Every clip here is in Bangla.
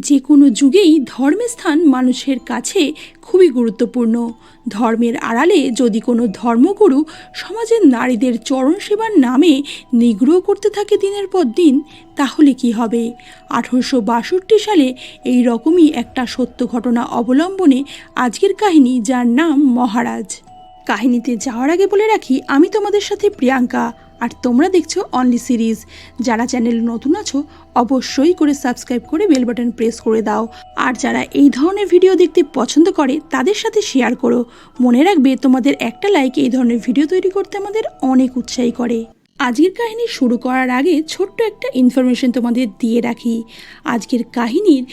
যে কোনো যুগেই ধর্মের স্থান মানুষের কাছে খুবই গুরুত্বপূর্ণ। ধর্মের আড়ালে যদি কোনো ধর্মগুরু সমাজের নারীদের চরণ সেবার নামে নিগ্রহ করতে থাকে দিনের পর দিন, তাহলে কি হবে? আঠারোশো বাষট্টি সালে এই রকমই একটা সত্য ঘটনা অবলম্বনে আজকের কাহিনী যার নাম মহারাজ। কাহিনীতে যাওয়ার আগে বলে রাখি, আমি তোমাদের সাথে প্রিয়াঙ্কা। আর তোমরা দেখছ অনলি সিরিজ যারা চ্যানেল নতুন আছো, অবশ্যই করে সাবস্ক্রাইব করে বেল বাটন প্রেস করে দাও। আর যারা এই ধরনের ভিডিও দেখতে পছন্দ করে, তাদের সাথে শেয়ার করো। মনে রাখবে, তোমাদের একটা লাইক এই ধরনের ভিডিও তৈরি করতে আমাদের অনেক উৎসাহী করে। আজকের কাহিনী শুরু করার আগে ছোট্ট একটা ইনফরমেশন তোমাদের দিয়ে রাখি। আজকের কাহিনীর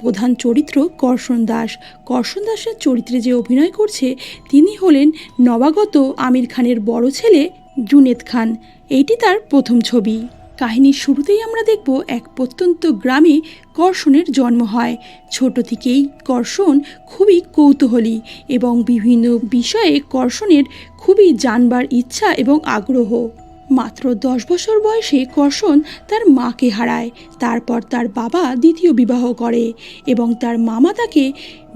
প্রধান চরিত্র কর্ষণ দাস। কর্ষণ দাসের চরিত্রে যে অভিনয় করছে, তিনি হলেন নবাগত আমির খানের বড় ছেলে জুনেদ খান। এইটি তার প্রথম ছবি। কাহিনীর শুরুতেই আমরা দেখব এক প্রত্যন্ত গ্রামে কর্ষণের জন্ম হয়। ছোট থেকেই কর্ষণ খুবই কৌতূহলী এবং বিভিন্ন বিষয়ে কর্ষণের খুবই জানবার ইচ্ছা এবং আগ্রহ। মাত্র দশ বছর বয়সে কর্ষণ তার মাকে হারায়, তারপর তার বাবা দ্বিতীয় বিবাহ করে এবং তার মামা তাকে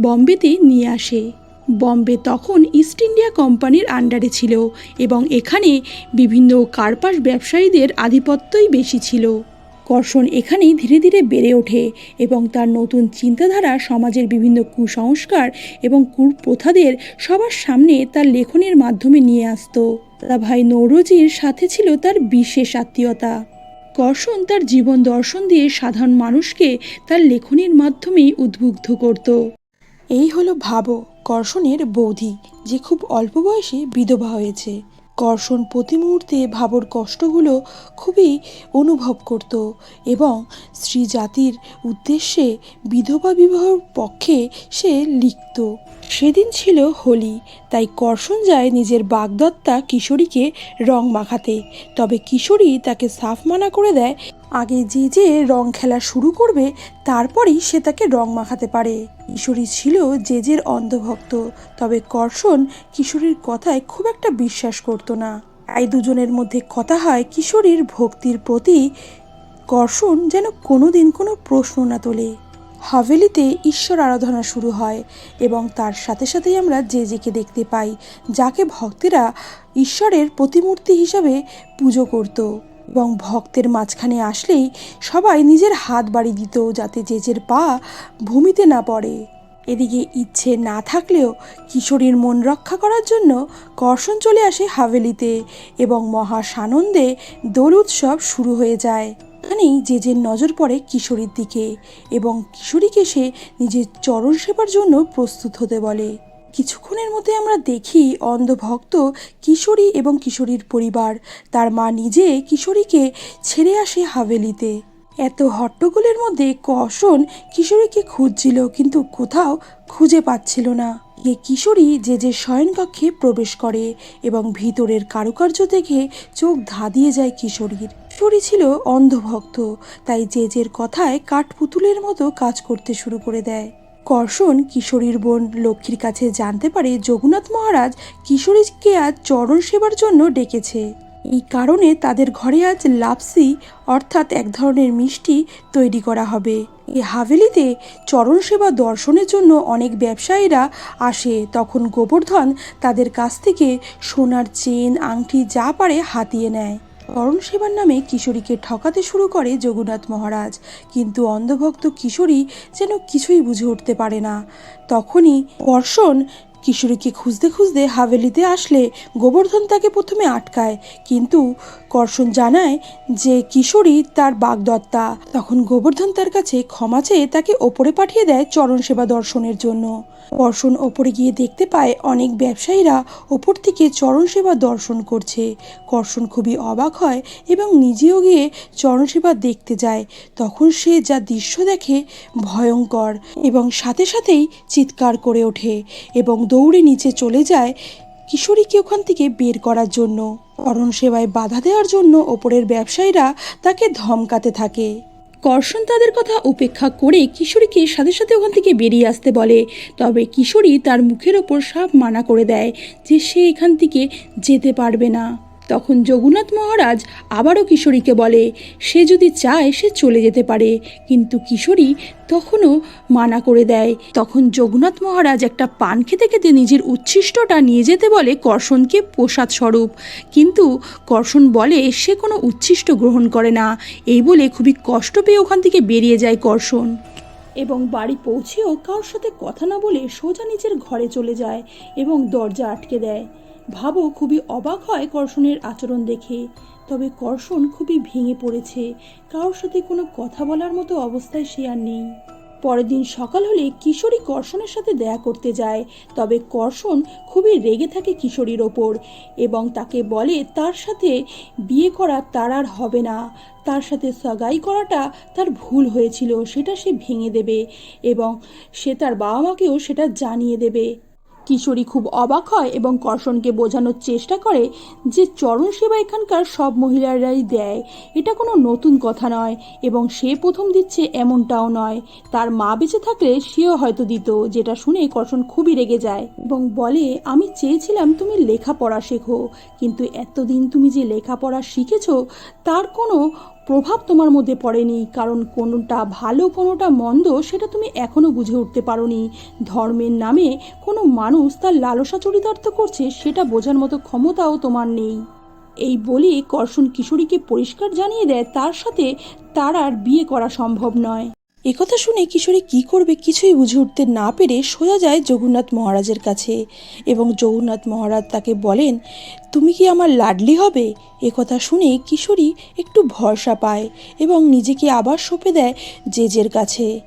বম্বেতে নিয়ে আসে। বম্বে তখন ইস্ট ইন্ডিয়া কোম্পানির আন্ডারে ছিল এবং এখানে বিভিন্ন কার্পাস ব্যবসায়ীদের আধিপত্যই বেশি ছিল। কর্ষণ এখানেই ধীরে ধীরে বেড়ে ওঠে এবং তার নতুন চিন্তাধারা সমাজের বিভিন্ন কুসংস্কার এবং কুপ্রথাদের সবার সামনে তার লেখনের মাধ্যমে নিয়ে আসতো। দাদা ভাই নৌরজির সাথে ছিল তার বিশেষ আত্মীয়তা। কর্ষণ তার জীবন দর্শন দিয়ে সাধারণ মানুষকে তার লেখনের মাধ্যমেই উদ্বুদ্ধ করত। এই হলো ভাবো। কর্ষণের বৌদি যে খুব অল্প বয়সে বিধবা হয়েছে। কর্ষণ প্রতি মুহূর্তে ভাবর কষ্টগুলো খুবই অনুভব করত এবং স্ত্রী জাতির উদ্দেশ্যে বিধবা বিবাহর পক্ষে সে লিখত। সেদিন ছিল হোলি, তাই কর্ষণ যায় নিজের বাগদত্তা কিশোরীকে রং মাখাতে। তবে কিশোরী তাকে সাফ মানা করে দেয়, আগে যে যে রং খেলা শুরু করবে, তারপরেই সে তাকে রং মাখাতে পারে। কিশোরী ছিল জেজের অন্ধভক্ত, তবে কর্ষণ কিশোরীর কথায় খুব একটা বিশ্বাস করতো না। তাই দুজনের মধ্যে কথা হয় কিশোরীর ভক্তির প্রতি। কর্ষণ যেন কোনো দিন কোনো প্রশ্ন না তোলে। হাভেলিতে ঈশ্বর আরাধনা শুরু হয় এবং তার সাথে সাথেই আমরা যে জেকে দেখতে পাই, যাকে ভক্তেরা ঈশ্বরের প্রতিমূর্তি হিসাবে পুজো করত। এবং ভক্তের মাঝখানে আসলেই সবাই নিজের হাত বাড়ি দিত যাতে জেজের পা ভূমিতে না পড়ে। এদিকে ইচ্ছে না থাকলেও কিশোরীর মন রক্ষা করার জন্য কর্ষণ চলে আসে হাভেলিতে এবং মহা সানন্দে দোল উৎসব শুরু হয়ে যায়। এখানেই জেজের নজর পড়ে কিশোরীর দিকে এবং কিশোরীকে সে নিজের চরণ সেবার জন্য প্রস্তুত হতে বলে। কিছুক্ষণের মধ্যে আমরা দেখি অন্ধভক্ত কিশোরী এবং কিশোরীর পরিবার। তার মা নিজে কিশোরীকে ছেড়ে আসে হাভেলিতে। এত হট্টগোলের মধ্যে কষণ কিশোরীকে খুঁজছিল কিন্তু কোথাও খুঁজে পাচ্ছিল না। এ কিশোরী যে যে শয়নকক্ষে প্রবেশ করে এবং ভিতরের কারুকার্য দেখে চোখ ধাঁধিয়ে যায় কিশোরীর। কিশোরী ছিল অন্ধভক্ত, তাই জেজের কথায় কাঠপুতুলের মতো কাজ করতে শুরু করে দেয়। কর্ষণ কিশোরীর বোন লক্ষ্মীর কাছে জানতে পারে যোগনাথ মহারাজ কিশোরীকে আজ চরণ সেবার জন্য ডেকেছে। এই কারণে তাদের ঘরে আজ লাপসি অর্থাৎ এক ধরনের মিষ্টি তৈরি করা হবে। এই হাভেলিতে চরণ সেবা দর্শনের জন্য অনেক ব্যবসায়ীরা আসে। তখন গোবর্ধন তাদের কাছ থেকে সোনার চেন, আংটি যা পারে হাতিয়ে নেয়। করণ সেবার নামে কিশোরীকে ঠকাতে শুরু করে জগন্নাথ মহারাজ। কিন্তু অন্ধভক্ত কিশোরী যেন কিছুই বুঝে উঠতে পারে না। তখনই কর্ষণ কিশোরীকে খুঁজতে খুঁজতে হাভেলিতে আসলে, গোবর্ধন তাকে প্রথমে আটকায়। কিন্তু কর্ষণ জানায় যে কিশোরী তার বাগদত্তা। তখন গোবর্ধন তার কাছে ক্ষমা চেয়ে তাকে ওপরে পাঠিয়ে দেয় চরণ সেবা দর্শনের জন্য। কর্ষণ ওপরে গিয়ে দেখতে পায় অনেক ব্যবসায়ীরা ওপর থেকে চরণ সেবা দর্শন করছে। কর্ষণ খুবই অবাক হয় এবং নিজেও গিয়ে চরণ সেবা দেখতে যায়। তখন সে যা দৃশ্য দেখে ভয়ঙ্কর এবং সাথে সাথেই চিৎকার করে ওঠে এবং দৌড়ে নিচে চলে যায় কিশোরীকে ওখান থেকে বের করার জন্য। অরণ সেবায় বাধা দেওয়ার জন্য ওপরের ব্যবসায়ীরা তাকে ধমকাতে থাকে। কর্ষণ তাদের কথা উপেক্ষা করে কিশোরীকে সাথে সাথে ওখান থেকে বেরিয়ে আসতে বলে। তবে কিশোরী তার মুখের ওপর সাপ মানা করে দেয় যে সে এখান থেকে যেতে পারবে না। তখন যোগুনাথ মহারাজ আবারও কিশোরীকে বলে, সে যদি চায়, সে চলে যেতে পারে। কিন্তু কিশোরী তখনও মানা করে দেয়। তখন যোগনাথ মহারাজ একটা পান খেতে খেতে নিজের উচ্ছিষ্টটা নিয়ে যেতে বলে কর্ষণকে প্রসাদ স্বরূপ কিন্তু কর্ষণ বলে, সে কোনো উচ্ছিষ্ট গ্রহণ করে না। এই বলে খুবই কষ্ট পেয়ে ওখান থেকে বেরিয়ে যায় কর্ষণ। এবং বাড়ি পৌঁছেও কারোর সাথে কথা না বলে সোজা নিজের ঘরে চলে যায় এবং দরজা আটকে দেয়। ভাবো খুবই অবাক হয় কর্ষণের আচরণ দেখে। তবে কর্ষণ খুবই ভেঙে পড়েছে। কারোর সাথে কোনো কথা বলার মতো অবস্থায় সে আর নেই। পরের দিন সকাল হলে কিশোরী কর্ষণের সাথে দেখা করতে যায়। তবে কর্ষণ খুবই রেগে থাকে কিশোরীর ওপর এবং তাকে বলে, তার সাথে বিয়ে করা তার আর হবে না। তার সাথে সগাই করাটা তার ভুল হয়েছিল, সেটা সে ভেঙে দেবে এবং সে তার বাবা মাকেও সেটা জানিয়ে দেবে। কিশোরী খুব অবাক হয় এবং কর্ষণকে বোঝানোর চেষ্টা করে যে চরণ সেবা এখানকার সব মহিলারাই দেয়। এটা কোনো নতুন কথা নয় এবং সে প্রথম দিচ্ছে এমনটাও নয়। তার মা বেঁচে থাকলে সেও হয়তো দিত, যেটা শুনে কর্ষণ খুবই রেগে যায় এবং বলে, আমি চেয়েছিলাম তুমি লেখাপড়া শেখো, কিন্তু এতদিন তুমি যে লেখাপড়া শিখেছো, তার কোনো প্রভাব তোমার মধ্যে পড়েনি, কারণ কোনোটা ভালো, কোনোটা মন্দ সেটা তুমি এখনও বুঝে উঠতে পারোনি। ধর্মের নামে কোনো মানুষ তার লালসা চরিতার্থ করছে সেটা বোঝার মতো ক্ষমতাও তোমার নেই। এই বলে কর্ষণ কিশোরীকে পরিষ্কার জানিয়ে দেয়, তার সাথে তার আর বিয়ে করা সম্ভব নয়। একথা শুনে কিশোরী কি করবে কিছুই বুঝে উঠতে না পেরে সোজা যায় জগন্নাথ মহারাজের কাছে। এবং জগন্নাথ মহারাজ তাকে বলেন, তুমি কি আমার লাডলি হবে? একথা শুনে কিশোরী একটু ভরসা পায় এবং নিজেকে আবার সঁপে দেয় জেজের কাছে।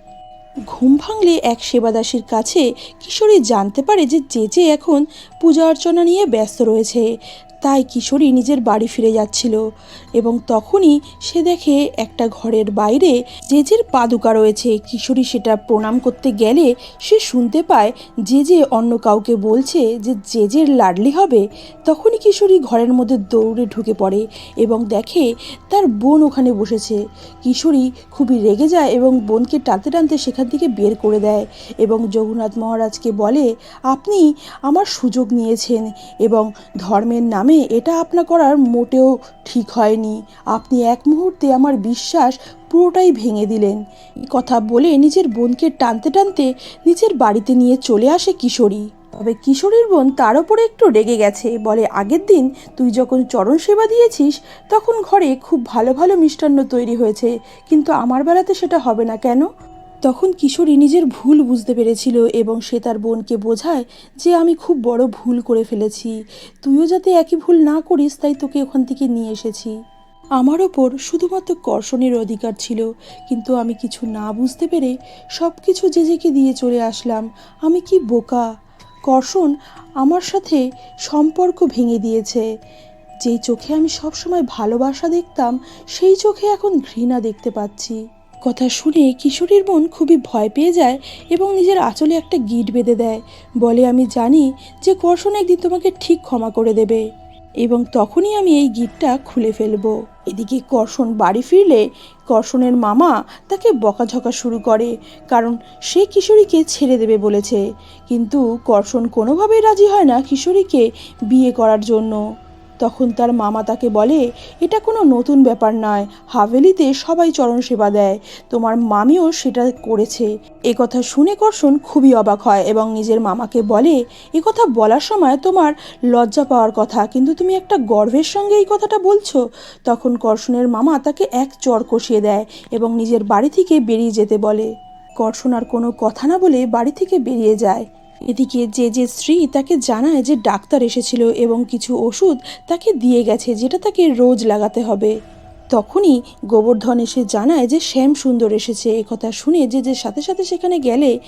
ঘুম ভাঙলে এক সেবাদাসীর কাছে কিশোরী জানতে পারে যে জেজে এখন পূজা অর্চনা নিয়ে ব্যস্ত রয়েছে। তাই কিশোরী নিজের বাড়ি ফিরে যাচ্ছিল। এবং তখনই সে দেখে একটা ঘরের বাইরে যে জেজের পাদুকা রয়েছে। কিশোরী সেটা প্রণাম করতে গেলে সে শুনতে পায় যে যে অন্য কাউকে বলছে যে যে জেজের লাডলি হবে। তখনই কিশোরী ঘরের মধ্যে দৌড়ে ঢুকে পড়ে এবং দেখে তার বোন ওখানে বসেছে। কিশোরী খুবই রেগে যায় এবং বোনকে টানতে টানতে সেখান থেকে বের করে দেয় এবং জগন্নাথ মহারাজকে বলে, আপনি আমার সুযোগ নিয়েছেন এবং ধর্মের নামে এটা আপনা করার মোটেও ঠিক হয়নি। আপনি এক মুহূর্তে আমার বিশ্বাস পুরোটাই ভেঙে দিলেন। কথা বলে নিজের বোনকে টানতে টানতে নিজের বাড়িতে নিয়ে চলে আসে কিশোরী। তবে কিশোরীর বোন তার উপরে একটু রেগে গেছে। বলে, আগের দিন তুই যখন চরণ সেবা দিয়েছিস, তখন ঘরে খুব ভালো ভালো মিষ্টান্ন তৈরি হয়েছে। কিন্তু আমার বেলাতে সেটা হবে না কেন? তখন কিশোরী নিজের ভুল বুঝতে পেরেছিল এবং সে তার বোনকে বোঝায় যে আমি খুব বড় ভুল করে ফেলেছি। তুইও যাতে একই ভুল না করিস, তাই তোকে ওখান থেকে নিয়ে এসেছি। আমার ওপর শুধুমাত্র কর্ষণের অধিকার ছিল, কিন্তু আমি কিছু না বুঝতে পেরে সব কিছু জেজেকে দিয়ে চলে আসলাম। আমি কি বোকা? কর্ষণ আমার সাথে সম্পর্ক ভেঙে দিয়েছে। যেই চোখে আমি সবসময় ভালোবাসা দেখতাম, সেই চোখে এখন ঘৃণা দেখতে পাচ্ছি। কথা শুনে কিশোরীর মন খুবই ভয় পেয়ে যায় এবং নিজের আঁচলে একটা গিট বেঁধে দেয়। বলে, আমি জানি যে কর্ষণ একদিন তোমাকে ঠিক ক্ষমা করে দেবে এবং তখনই আমি এই গিটটা খুলে ফেলব। এদিকে কর্ষণ বাড়ি ফিরলে কর্ষণের মামা তাকে বকাঝকা শুরু করে, কারণ সে কিশোরীকে ছেড়ে দেবে বলেছে। কিন্তু কর্ষণ কোনোভাবেই রাজি হয় না কিশোরীকে বিয়ে করার জন্য। তখন তার মামা তাকে বলে, এটা কোনো নতুন ব্যাপার নয়। হাভেলিতে সবাই চরণ সেবা দেয়। তোমার মামিও সেটা করেছে। এ কথা শুনে কর্ষণ খুবই অবাক হয় এবং নিজের মামাকে বলে, এ কথা বলার সময় তোমার লজ্জা পাওয়ার কথা, কিন্তু তুমি একটা গর্বের সঙ্গে এই কথাটা বলছো? তখন কর্ষণের মামা তাকে এক চর কষিয়ে দেয় এবং নিজের বাড়ি থেকে বেরিয়ে যেতে বলে। কর্ষণ আর কোনো কথা না বলে বাড়ি থেকে বেরিয়ে যায়। এদিকে যে যে স্ত্রী তাকে জানায় যে ডাক্তার এসেছিল এবং কিছু ওষুধ তাকে দিয়ে গেছে যেটা তাকে রোজ লাগাতে হবে। তখনই গোবর্ধন এসে জানায় যে শ্যাম সুন্দর এসেছে কথা শুনে যে যে সাথে সাথে সেখানে গেলে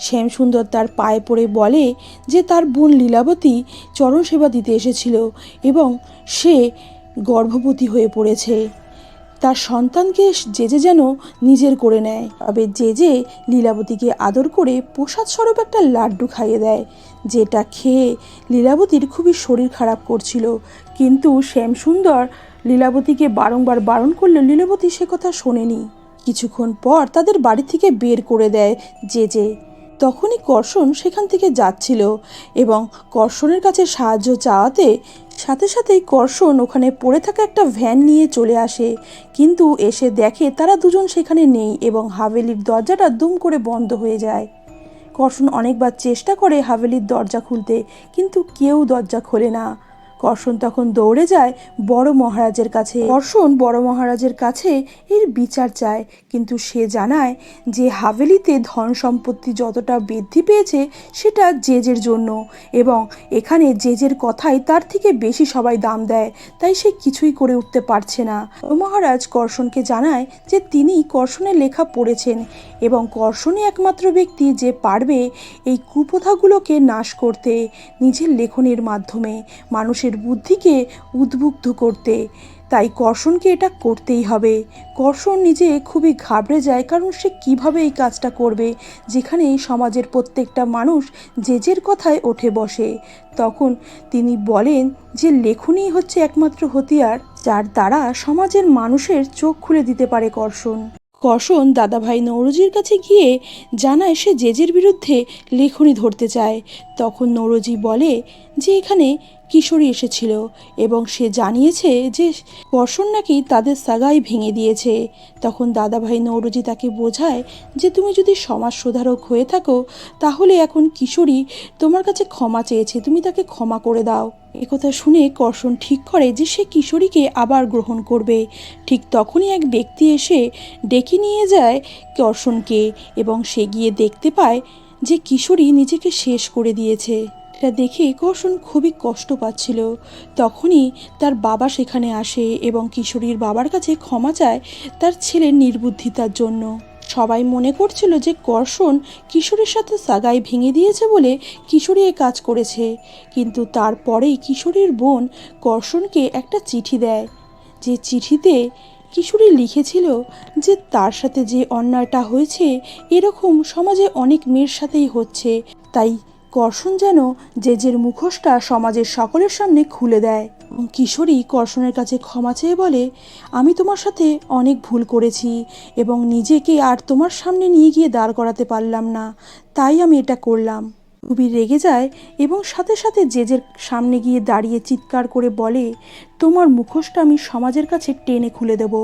শ্যাম সুন্দর তার পায়ে পড়ে বলে যে তার বোন লীলাবতী চরণ সেবা দিতে এসেছিল এবং সে গর্ভবতী হয়ে পড়েছে। তার সন্তানকে জেজে যেন নিজের করে নেয়। তবে জেজে লীলাবতীকে আদর করে প্রসাদ স্বরূপ একটা লাড্ডু খাইয়ে দেয়, যেটা খেয়ে লীলাবতীর খুবই শরীর খারাপ করছিল। কিন্তু শ্যামসুন্দর লীলাবতীকে বারংবার বারণ করলে লীলাবতী সে কথা শোনেনি। কিছুক্ষণ পর তাদের বাড়ি থেকে বের করে দেয় জেজে। তখনই কর্ষণ সেখান থেকে যাচ্ছিল এবং কর্ষণের কাছে সাহায্য চাওয়াতে সাথে সাথেই কর্ষণ ওখানে পড়ে থাকা একটা ভ্যান নিয়ে চলে আসে। কিন্তু এসে দেখে তারা দুজন সেখানে নেই এবং হাভেলির দরজাটা দুম করে বন্ধ হয়ে যায়। কর্ষণ অনেকবার চেষ্টা করে হাভেলির দরজা খুলতে, কিন্তু কেউ দরজা খোলে না। কর্ষণ তখন দৌড়ে যায় বড় মহারাজের কাছে। কর্ষণ বড় মহারাজের কাছে এর বিচার চায়, কিন্তু সে জানায় যে হাভেলিতে ধন সম্পত্তি যতটা বৃদ্ধি পেয়েছে সেটা জেজের জন্য এবং এখানে জেজের কথাই তার থেকে বেশি সবাই দাম দেয়, তাই সে কিছুই করে উঠতে পারছে না। মহারাজ কর্ষণকে জানায় যে তিনি কর্ষণের লেখা পড়েছেন এবং কর্ষণই একমাত্র ব্যক্তি যে পারবে এই কুপ্রথাগুলোকে নাশ করতে নিজের লেখনের মাধ্যমে। মানুষের বুদ্ধিকে উদ্বুদ্ধ করতে। তাই কর্ষণকে এটা করতেই হবে। কর্ষণ নিজে খুবই ঘাবড়ে যায়, কারণ সে কীভাবে এই কাজটা করবে? যেখানে সমাজের প্রত্যেকটা মানুষ জেজের কথায় ওঠে বসে। তখন তিনি বলেন যে, লেখনই হচ্ছে একমাত্র হতিয়ার, যার দ্বারা সমাজের মানুষের চোখ খুলে দিতে পারে কর্ষণ। কর্ষণ দাদাভাই নৌরজির কাছে গিয়ে জানায়, সে জেজের বিরুদ্ধে লেখনি ধরতে চায়। তখন নৌরজি বলে যে এখানে কিশোরী এসেছিল এবং সে জানিয়েছে যে কর্ষণ নাকি তাদের সাগাই ভেঙে দিয়েছে। তখন দাদাভাই নৌরজি তাকে বোঝায় যে তুমি যদি সমাজ সুধারক হয়ে থাকো, তাহলে এখন কিশোরী তোমার কাছে ক্ষমা চেয়েছে, তুমি তাকে ক্ষমা করে দাও। একথা শুনে কর্ষণ ঠিক করে যে সে কিশোরীকে আবার গ্রহণ করবে। ঠিক তখনই এক ব্যক্তি এসে ডেকে নিয়ে যায় কর্ষণকে এবং সে গিয়ে দেখতে পায় যে কিশোরী নিজেকে শেষ করে দিয়েছে। এটা দেখে কর্ষণ খুবই কষ্ট পাচ্ছিল। তখনই তার বাবা সেখানে আসে এবং কিশোরীর বাবার কাছে ক্ষমা চায় তার ছেলের নির্বুদ্ধিতার জন্য। সবাই মনে করছিল যে কর্ষণ কিশোরের সাথে সাগাই ভেঙে দিয়েছে বলে কিশোরী এ কাজ করেছে। কিন্তু তারপরেই কিশোরীর বোন কর্ষণকে একটা চিঠি দেয়। যে চিঠিতে কিশোরী লিখেছিল যে তার সাথে যে অন্যায়টা হয়েছে, এরকম সমাজে অনেক মেয়ের সাথেই হচ্ছে। তাই কর্ষণ যেন জেজের মুখোশটা সমাজের সকলের সামনে খুলে দেয়। কিশোরী কর্ষণের কাছে ক্ষমা চেয়ে বলে, আমি তোমার সাথে অনেক ভুল করেছি এবং নিজেকে আর তোমার সামনে নিয়ে গিয়ে দাঁড় করাতে পারলাম না। তাই আমি এটা করলাম। খুবই রেগে যায় এবং সাথে সাথে জেজের সামনে গিয়ে দাঁড়িয়ে চিৎকার করে বলে, তোমার মুখোশটা আমি সমাজের কাছে টেনে খুলে দেব।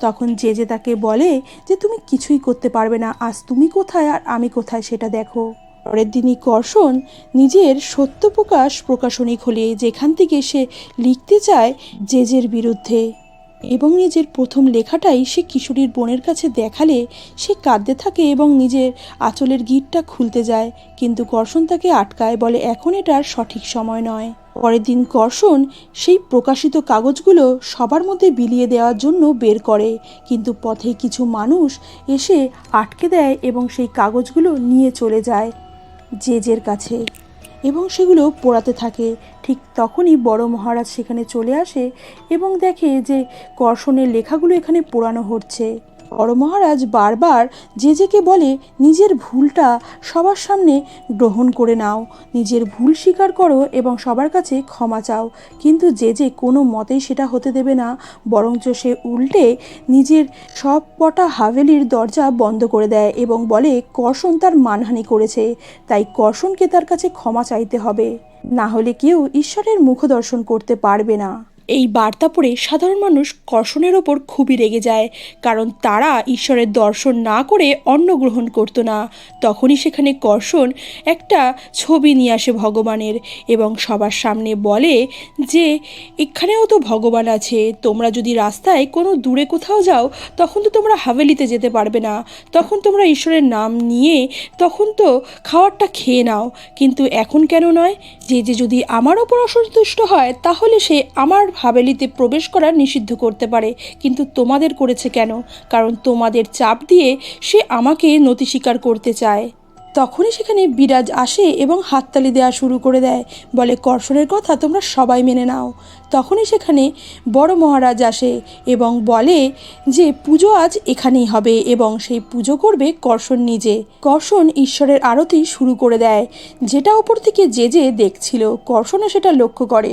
তখন জেজে তাকে বলে যে, তুমি কিছুই করতে পারবে না। আজ তুমি কোথায় আর আমি কোথায় সেটা দেখো। পরের দিনই কর্ষণ নিজের সত্য প্রকাশ প্রকাশনী খোলে, যেখান থেকে সে লিখতে চায় জেজের বিরুদ্ধে। এবং নিজের প্রথম লেখাটাই সে কিশোরীর বোনের কাছে দেখালে সে কাঁদতে থাকে এবং নিজের আঁচলের গিটটা খুলতে যায়। কিন্তু কর্ষণ তাকে আটকায়, বলে, এখন এটা আর সঠিক সময় নয়। পরের দিন কর্ষণ সেই প্রকাশিত কাগজগুলো সবার মধ্যে বিলিয়ে দেওয়ার জন্য বের করে। কিন্তু পথে কিছু মানুষ এসে আটকে দেয় এবং সেই কাগজগুলো নিয়ে চলে যায়। জেজের কাছে। এবং সেগুলো পোড়াতে থাকে। ঠিক তখনই বড় মহারাজ সেখানে চলে আসে এবং দেখে যে কর্ষণের লেখাগুলো এখানে পোড়ানো হচ্ছে। বড় মহারাজ বারবার যে যেকে বলে, নিজের ভুলটা সবার সামনে গ্রহণ করে নাও, নিজের ভুল স্বীকার করো এবং সবার কাছে ক্ষমা চাও। কিন্তু যে যে কোনো মতেই সেটা হতে দেবে না, বরঞ্চ সে উল্টে নিজের সব কটা হাভেলির দরজা বন্ধ করে দেয় এবং বলে, কর্ষণ তার মানহানি করেছে, তাই কর্ষণকে তার কাছে ক্ষমা চাইতে হবে। না হলে কেউ ঈশ্বরের মুখ দর্শন করতে পারবে না। এই বার্তা পড়ে সাধারণ মানুষ কর্ষণের ওপর খুবই রেগে যায়, কারণ তারা ঈশ্বরের দর্শন না করে অন্ন গ্রহণ করতো না। তখনই সেখানে কর্ষণ একটা ছবি নিয়ে আসে ভগবানের এবং সবার সামনে বলে যে, এখানেও তো ভগবান আছে, তোমরা যদি রাস্তায় কোনো দূরে কোথাও যাও, তখন তো তোমরা হাভেলিতে যেতে পারবে না। তখন তোমরা ঈশ্বরের নাম নিয়ে তখন তো খাওয়ারটা খেয়ে নাও। কিন্তু এখন কেন নয়? যে যে যদি আমার ওপর অসন্তুষ্ট হয়, তাহলে সে আমার হাভেলিতে প্রবেশ করা নিষিদ্ধ করতে পারে, কিন্তু তোমাদের করেছে কেন? কারণ তোমাদের চাপ দিয়ে সে আমাকে নতি স্বীকার করতে চায়। তখনই সেখানে বিরাজ আসে এবং হাততালি দেওয়া শুরু করে দেয়, বলে কর্ষণের কথা তোমরা সবাই মেনে নাও। তখনই সেখানে বড় মহারাজ আসে এবং বলে যে, পুজো আজ এখানেই হবে এবং সেই পুজো করবে কর্ষণ নিজে। কর্ষণ ঈশ্বরের আরতি শুরু করে দেয়, যেটা ওপর থেকে যে যে দেখছিল। কর্ষণও সেটা লক্ষ্য করে।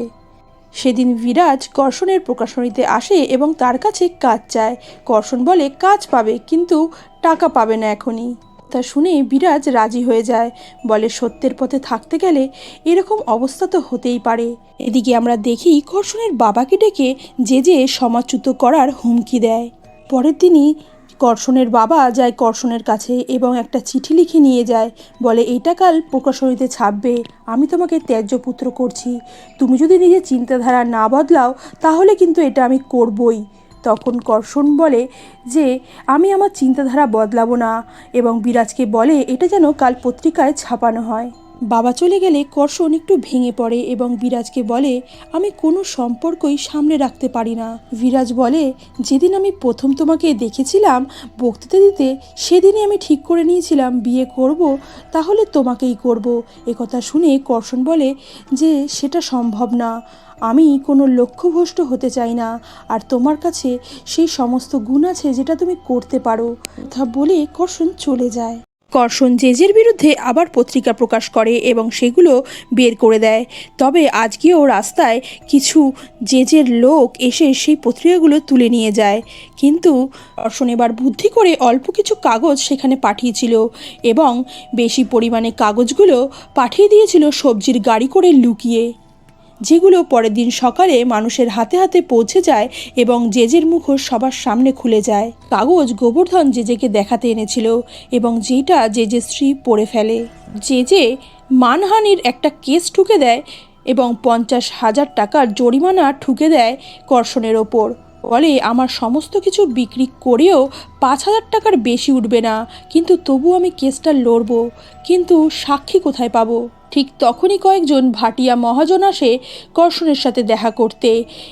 সেদিন বিরাজ কর্ষণের প্রকাশনীতে আসে এবং তার কাছে কাজ চায়। কর্ষণ বলে, কাজ পাবে, কিন্তু টাকা পাবে না এখনই। তা শুনে বিরাজ রাজি হয়ে যায়। বলে, সত্যের পথে থাকতে গেলে এরকম অবস্থা তো হতেই পারে। এদিকে আমরা দেখি, কর্ষণের বাবাকে ডেকে যে যে সমাচ্যুত করার হুমকি দেয়। পরের দিনই কর্ষণের বাবা যায় কর্ষণের কাছে এবং একটা চিঠি লিখে নিয়ে যায়, বলে এইটা কাল প্রকাশনীতে ছাপবে। আমি তোমাকে ত্যায্য পুত্র করছি। তুমি যদি নিজের চিন্তাধারা না বদলাও, তাহলে কিন্তু এটা আমি করবই। তখন কর্ষণ বলে যে, আমি আমার চিন্তাধারা বদলাবো না। এবং বিরাজকে বলে, এটা যেন কাল পত্রিকায় ছাপানো হয়। বাবা চলে গেলে কর্ষণ একটু ভেঙে পড়ে এবং বিরাজকে বলে, আমি কোনো সম্পর্কই সামনে রাখতে পারি না। বিরাজ বলে, যেদিন আমি প্রথম তোমাকে দেখেছিলাম, বক্তৃতা দিতে, সেদিনই আমি ঠিক করে নিয়েছিলাম বিয়ে করব, তাহলে তোমাকেই করব। কথা শুনে কর্ষণ বলে, যে, সেটা সম্ভব না। আমি কোনো লক্ষ্যভ্রষ্ট হতে চাই না, আর তোমার কাছে সেই সমস্ত গুণ আছে যেটা তুমি করতে পারো। তা বলে কর্ষণ চলে যায়। কর্ষণ জেজের বিরুদ্ধে আবার পত্রিকা প্রকাশ করে এবং সেগুলো বের করে দেয়। তবে আজকেও রাস্তায় কিছু জেজের লোক এসে সেই পত্রিকাগুলো তুলে নিয়ে যায়। কিন্তু কর্ষণ এবার বুদ্ধি করে অল্প কিছু কাগজ সেখানে পাঠিয়েছিল এবং বেশি পরিমাণে কাগজগুলো পাঠিয়ে দিয়েছিল সবজির গাড়ি করে লুকিয়ে। যেগুলো পরের দিন সকালে মানুষের হাতে হাতে পৌঁছে যায় এবং জেজের মুখোশ সবার সামনে খুলে যায়। কাগজ গোবর্ধন জেজেকে দেখাতে এনেছিল এবং যেটা জেজে স্ত্রী পড়ে ফেলে। জেজে মানহানির একটা কেস ঠুকে দেয় এবং পঞ্চাশ হাজার টাকার জরিমানা ঠুকে দেয় কর্ষণের ওপর। বলে আমার সমস্ত কিছু বিক্রি করেও পাঁচ হাজার টাকার বেশি উঠবে না। কিন্তু তবু আমি কেসটা লড়ব। কিন্তু সাক্ষী কোথায় পাবো? ঠিক তখনই কয়েকজন ভাটিয়া মহাজন আসে কর্ষণের সাথে দেখা করতে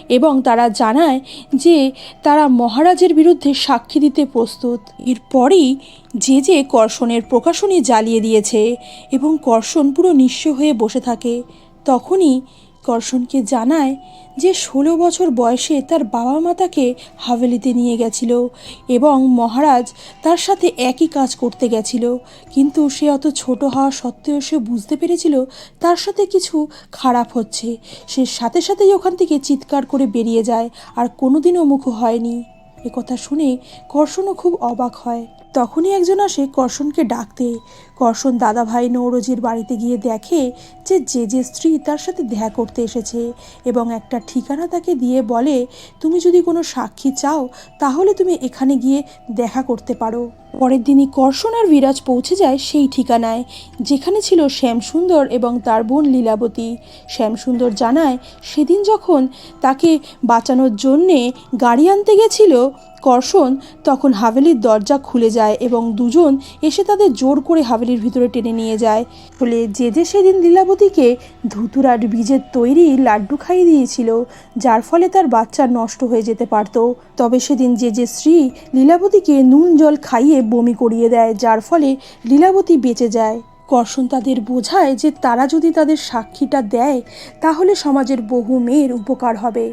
এবং তারা জানায় যে তারা মহারাজের বিরুদ্ধে সাক্ষী দিতে প্রস্তুত। এরপরই যে যে কর্ষণের প্রকাশনী জ্বালিয়ে দিয়েছে এবং কর্ষণ পুরো নিঃস্ব হয়ে বসে থাকে, তখনই কর্ষণকে জানায় যে ষোলো বছর বয়সে তার বাবা মা তাকে হাভেলিতে নিয়ে গেছিল এবং মহারাজ তার সাথে একই কাজ করতে গেছিল। কিন্তু সে অত ছোট হওয়া সত্ত্বেও সে বুঝতে পেরেছিল তার সাথে কিছু খারাপ হচ্ছে। সে সাথে সাথেই ওখান থেকে চিৎকার করে বেরিয়ে যায় আর কোনোদিনও মুখ হয়নি। এ কথা শুনে কর্ষণও খুব অবাক হয়। তখনই একজন আসে কর্ষণকে ডাকতে। কর্ষণ দাদাভাই নৌরজির বাড়িতে গিয়ে দেখে যে যে যে স্ত্রী তার সাথে দেখা করতে এসেছে এবং একটা ঠিকানা তাকে দিয়ে বলে, তুমি যদি কোনো সাক্ষী চাও, তাহলে তুমি এখানে গিয়ে দেখা করতে পারো। পরের দিনই কর্ষণ আর বিরাজ পৌঁছে যায় সেই ঠিকানায়, যেখানে ছিল শ্যামসুন্দর এবং তার বোন লীলাবতী। শ্যামসুন্দর জানায়, সেদিন যখন তাকে বাঁচানোর জন্যে গাড়ি আনতে গেছিল কর্ষণ, তখন হাভেলির দরজা খুলে যায় এবং দুজন এসে তাদের জোর করে হাভেলির ভিতরে টেনে নিয়ে যায়। ফলে যে যে সেদিন লীলাবতীকে ধুতুরার বীজের তৈরি লাড্ডু খাইয়ে দিয়েছিল, যার ফলে তার বাচ্চা নষ্ট হয়ে যেতে পারত। তবে সেদিন যে যে স্ত্রী লীলাবতীকে নুন জল খাইয়ে বমি করিয়ে দেয়, যার ফলে লীলাবতী বেঁচে যায়। কর্ষণ তাদের বোঝায় যে তারা যদি তাদের সাক্ষীটা দেয়, তাহলে সমাজের বহু মেয়ের উপকার হবে।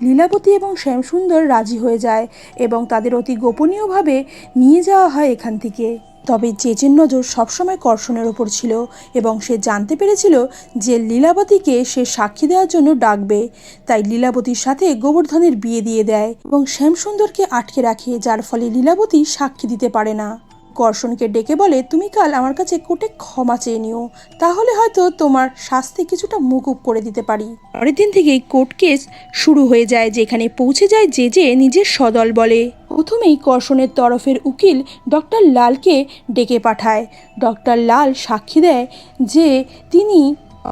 লীলাবতী এবং শ্যামসুন্দর রাজি হয়ে যায় এবং তাদের অতি গোপনীয়ভাবে নিয়ে যাওয়া হয় এখান থেকে। তবে জেজের নজর সবসময় কর্ষণের ওপর ছিল এবং সে জানতে পেরেছিল যে লীলাবতীকে সে সাক্ষী দেওয়ার জন্য ডাকবে, তাই লীলাবতীর সাথে গোবর্ধনের বিয়ে দিয়ে দেয় এবং শ্যামসুন্দরকে আটকে রাখে, যার ফলে লীলাবতী সাক্ষী দিতে পারে না। কর্ষণকে ডেকে বলে, তুমি কাল আমার কাছে কোর্টে ক্ষমা চেয়ে নিও। তাহলে হয়তো তোমার শাস্তি কিছুটা মুকুব করে দিতে পারি। পরের দিন থেকেই কোর্ট কেস শুরু হয়ে যায়, যেখানে পৌঁছে যায় যে যে নিজের সদল বলে। প্রথমেই কর্ষণের তরফের উকিল ডক্টর লালকে ডেকে পাঠায়। ডক্টর লাল সাক্ষী দেয় যে তিনি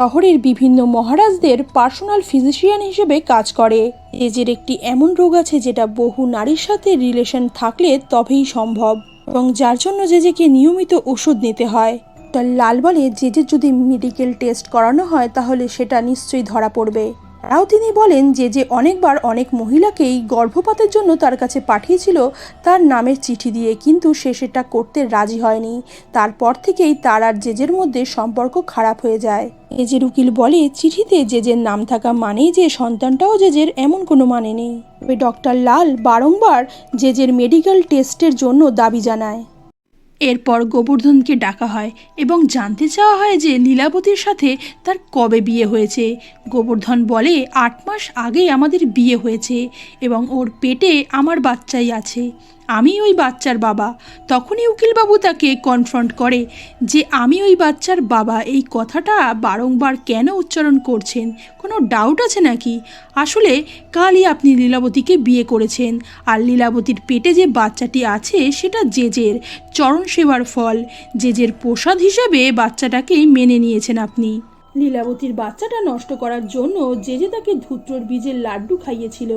শহরের বিভিন্ন মহারাজদের পার্সোনাল ফিজিশিয়ান হিসেবে কাজ করে। এজের একটি এমন রোগ আছে যেটা বহু নারীর সাথে রিলেশন থাকলে তবেই সম্ভব। এবং যার জন্য যে যেকে নিয়মিত ওষুধ নিতে হয়। তার লাল বলে জেজের যদি মেডিকেল টেস্ট করানো হয়, তাহলে সেটা নিশ্চয়ই ধরা পড়বে। তারাও তিনি বলেন যে যে অনেকবার অনেক মহিলাকেই গর্ভপাতের জন্য তার কাছে পাঠিয়েছিল, তার নামের চিঠি দিয়ে, কিন্তু সে সেটা করতে রাজি হয়নি। তারপর থেকেই তার আর জেজের মধ্যে সম্পর্ক খারাপ হয়ে যায়। এজের উকিল বলে, চিঠিতে জেজের নাম থাকা মানেই যে সন্তানটাও জেজের এমন কোনো মানে নেই। তবে ডক্টর লাল বারংবার জেজের মেডিকেল টেস্টের জন্য দাবি জানায়। এরপর গোবর্ধনকে ডাকা হয় এবং জানতে চাওয়া হয় যে লীলাবতীর সাথে তার কবে বিয়ে হয়েছে। গোবর্ধন বলে, আট মাস আগেই আমাদের বিয়ে হয়েছে এবং ওর পেটে আমার বাচ্চাই আছে। আমি ওই বাচ্চার বাবা। তখনই উকিলবাবু তাকে কনফ্রন্ট করে যে, আমি ওই বাচ্চার বাবা। এই কথাটা বারংবার কেন উচ্চারণ করছেন? কোনো ডাউট আছে নাকি? আসলে কালই আপনি লীলাবতীকে বিয়ে করেছেন। আর লীলাবতীর পেটে যে বাচ্চাটি আছে, সেটা জেজের। চরণ সেবার ফল। জেজের প্রসাদ হিসেবে বাচ্চাটাকে মেনে নিয়েছেন আপনি। লীলাবতীর বাচ্চাটা নষ্ট করার জন্য জেজে তাকে ধূত্রর বীজের লাড্ডু খাইয়েছিল।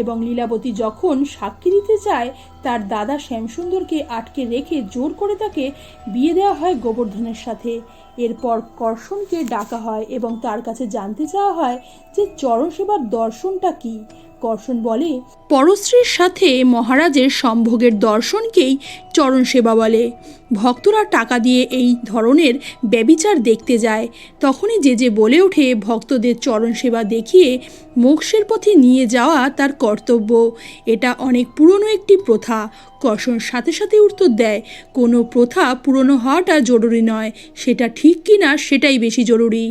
এবং লীলাবতী যখন সাক্ষী দিতে চায়, তার দাদা শ্যামসুন্দরকে আটকে রেখে জোর করে তাকে বিয়ে দেওয়া হয় গোবর্ধনের সাথে। এরপর কর্ষণকে ডাকা হয় এবং তার কাছে জানতে চাওয়া হয় যে চরণ সেবার দর্শনটা কি। কর্ষণ বলে। পরশ্রীর সাথে মহারাজের সম্ভোগের দর্শনকেই চরণ সেবা বলে। ভক্তরা টাকা দিয়ে এই ধরনের ব্যবিচার দেখতে যায়। তখনই যে যে বলে ওঠে ভক্তদের চরণ সেবা দেখিয়ে মোক্ষের পথে নিয়ে যাওয়া তার কর্তব্য। এটা অনেক পুরনো একটি প্রথা। কর্ষণ সাথে সাথে উত্তর দেয়। কোনো প্রথা পুরনো হওয়াটা জরুরি নয়। সেটা ঠিক কিনা সেটাই বেশি জরুরি।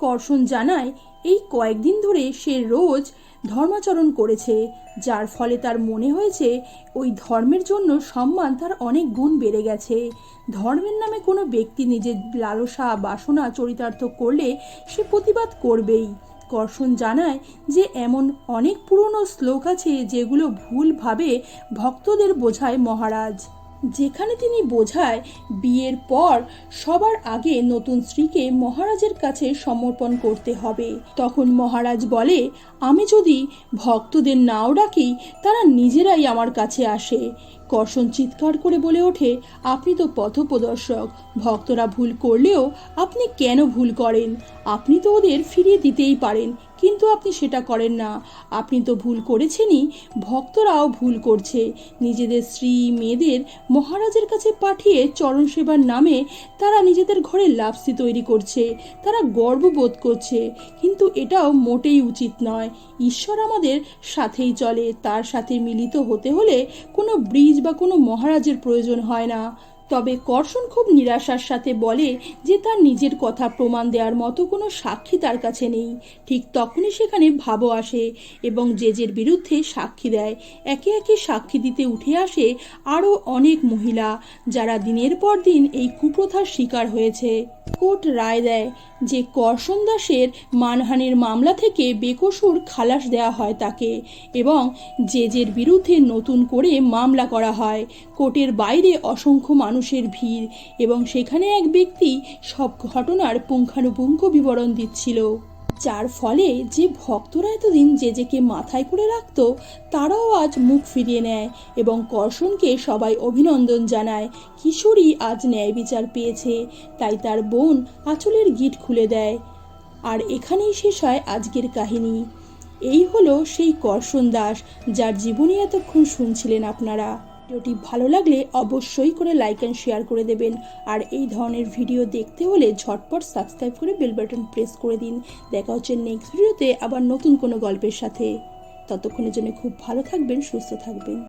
কর্ষণ জানায় এই কয়েকদিন ধরে সে রোজ ধর্মাচরণ করেছে, যার ফলে তার মনে হয়েছে ওই ধর্মের জন্য সম্মান তার অনেক গুণ বেড়ে গেছে। ধর্মের নামে কোনো ব্যক্তি নিজের লালসা বাসনা চরিতার্থ করলে সে প্রতিবাদ করবেই। কর্ষণ জানায় যে এমন অনেক পুরনো শ্লোক আছে যেগুলো ভুলভাবে ভক্তদের বোঝায় মহারাজ। যেখানে তিনি বোঝায় বিয়ের পর সবার আগে নতুন স্ত্রীকে মহারাজের কাছে সমর্পণ করতে হবে। তখন মহারাজ বলে, আমি যদি ভক্তদের নাও ডাকি, তারা নিজেরাই আমার কাছে আসে কর্ষণ চিৎকার করে বলে ওঠে, আপনি তো পথপ্রদর্শক, ভক্তরা ভুল করলেও আপনি কেন ভুল করেন? আপনি তো ওদের ফিরিয়ে দিতেই পারেন। কিন্তু আপনি সেটা করেন না। আপনি তো ভুল করেছেনই। ভক্তরাও ভুল করছে। নিজেদের স্ত্রী, মেয়েদের মহারাজের কাছে পাঠিয়ে চরণ সেবার নামে তারা নিজেদের ঘরে লাপসি তৈরি করছে। তারা গর্ববোধ করছে। কিন্তু এটাও মোটেই উচিত নয়। ঈশ্বর আমাদের সাথেই চলে। তার সাথে মিলিত হতে হলে কোনো ব্রিজ বা কোনো মহারাজের প্রয়োজন হয় না। তবে কর্ষণ খুব নিরাশার সাথে বলে যে তার নিজের কথা প্রমাণ দেওয়ার মতো কোনো সাক্ষী তার কাছে নেই। ঠিক তখনই সেখানে ভাবো আসে এবং জেজের বিরুদ্ধে সাক্ষী দেয়। একে একে সাক্ষী দিতে উঠে আসে আরও অনেক মহিলা, যারা দিনের পর দিন এই কুপ্রথার শিকার হয়েছে। কোর্ট রায় দেয় যে কর্ষণ দাসের মানহানির মামলা থেকে বেকসুর খালাস দেওয়া হয় তাকে এবং জেজের বিরুদ্ধে নতুন করে মামলা করা হয়। কোর্টের বাইরে অসংখ্য মানুষের ভিড় এবং সেখানে এক ব্যক্তি সব ঘটনার পুঙ্খানুপুঙ্খ বিবরণ দিচ্ছিল। যার ফলে যে ভক্তরা এতদিন যে যেকে মাথায় করে রাখত, তারাও আজ মুখ ফিরিয়ে নেয় এবং কর্ষণকে সবাই অভিনন্দন জানায়। কিশোরী আজ ন্যায় বিচার পেয়েছে, তাই তার বোন আঁচলের গিট খুলে দেয়। আর এখানেই শেষ হয় আজকের কাহিনী। এই হলো সেই কর্ষণ দাস, যার জীবনী এতক্ষণ শুনছিলেন আপনারা। ভিডিওটি ভালো লাগলে অবশ্যই করে লাইক অ্যান্ড শেয়ার করে দেবেন। আর এই ধরনের ভিডিও দেখতে হলে ঝটপট সাবস্ক্রাইব করে বেল বাটন প্রেস করে দিন। দেখা হচ্ছে নেক্সট ভিডিওতে আবার নতুন কোনো গল্পের সাথে। ততক্ষণের জন্য খুব ভালো থাকবেন, সুস্থ থাকবেন।